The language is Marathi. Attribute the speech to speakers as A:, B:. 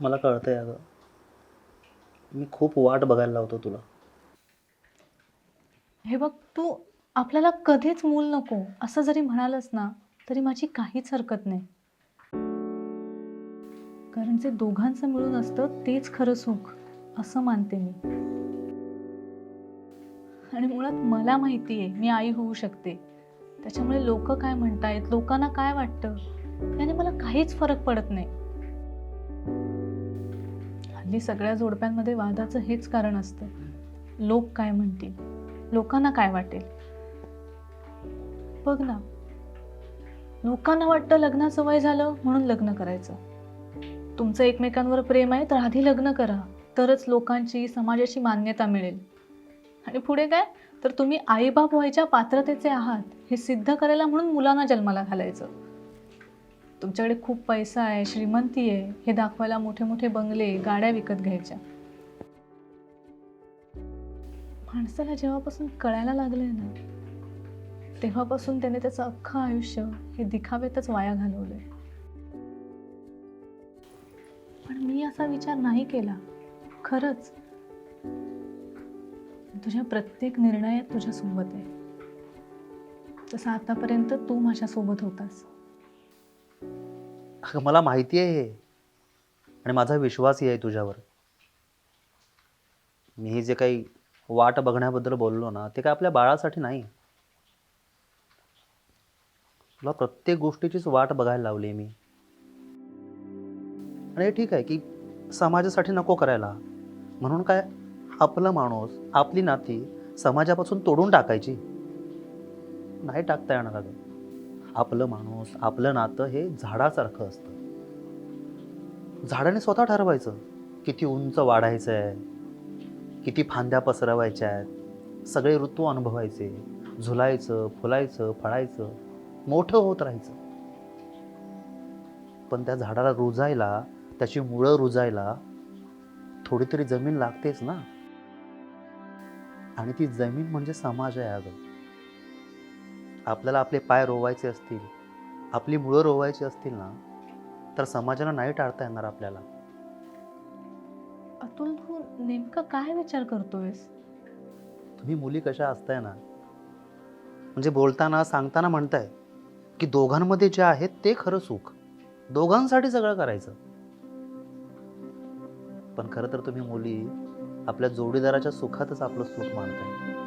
A: मला कळतंय अगं. मी खूप वाट बघायला लावतो तुला.
B: हे बघ तू आपल्याला कधीच मूल नको. असं जरी म्हणालस ना तरी माझी काहीच हरकत नाही. कारण जे दोघांचं मिळून असतं तेच खरं सुख असं मानते मी. आणि मुळात मला माहिती आहे मी आई होऊ शकते. त्याच्यामुळे लोक काय म्हणतायत लोकांना काय वाटतं याने मला काहीच फरक पडत नाही. हल्ली सगळ्या जोडप्यांमध्ये वादाचं हेच कारण असतं. लोक काय म्हणतील? लोकांना काय वाटेल? बघ ना. लोकांना वाटतं लग्नाचं वय झालं म्हणून लग्न करायचं. तुमचं एकमेकांवर प्रेम आहे तर आधी लग्न करा. तरच लोकांची समाजाची मान्यता मिळेल. आणि पुढे काय? तर तुम्ही आईबाप व्हायच्या पात्रतेचे आहात. हे सिद्ध करायला म्हणून मुलांना जन्माला घालायचं. तुमच्याकडे खूप पैसा आहे श्रीमंती आहे हे दाखवायला मोठे मोठे बंगले गाड्या विकत घ्यायच्या. माणसाला जेव्हापासून कळायला लागलंय ना तेव्हापासून त्याने त्याचं अख्खं आयुष्य हे दिखावेतच वाया घालवलंय. पण मी असा विचार नाही केला. खरंच तुझ्या प्रत्येक निर्णयात तुझ्या सोबत आहे. तसं आतापर्यंत तू माझ्यासोबत होतास.
A: अगं मला माहिती आहे हे. आणि माझा विश्वासही आहे तुझ्यावर. मी हे जे काही वाट बघण्याबद्दल बोललो ना ते काय आपल्या बाळासाठी नाही. तुला प्रत्येक गोष्टीचीच वाट बघायला लावली मी. आणि हे ठीक आहे की समाजासाठी नको करायला. म्हणून काय आपला माणूस आपली नाती समाजापासून तोडून टाकायची? नाही टाकता येणार अगं. आपलं माणूस आपलं नातं हे झाडासारखं असतं. झाडाने स्वतः ठरवायचं किती उंच वाढायचं आहे किती फांद्या पसरवायच्या आहेत. सगळे ऋतू अनुभवायचे. झुलायचं फुलायचं फळायचं. मोठं होत राहायचं. पण त्या झाडाला रुजायला त्याची मुळं रुजायला थोडी तरी जमीन लागतेच ना? आणि ती जमीन म्हणजे समाज आहे अगं. आपल्याला आपले पाय रोवायचे असतील आपली मुळं रोवायची असतील ना तर समाजाला नाही टाळता येणार आपल्याला.
B: अतुल तू नेमकं काय विचार करतोयस?
A: तुम्ही मुली कशा असताय ना म्हणजे बोलताना सांगताना म्हणताय की दोघांमध्ये जे आहे ते खरं सुख. दोघांसाठी सगळं करायचं. पण खरं तर तुम्ही मुली आपल्या जोडीदाराच्या सुखातच आपलं सुख मानताय.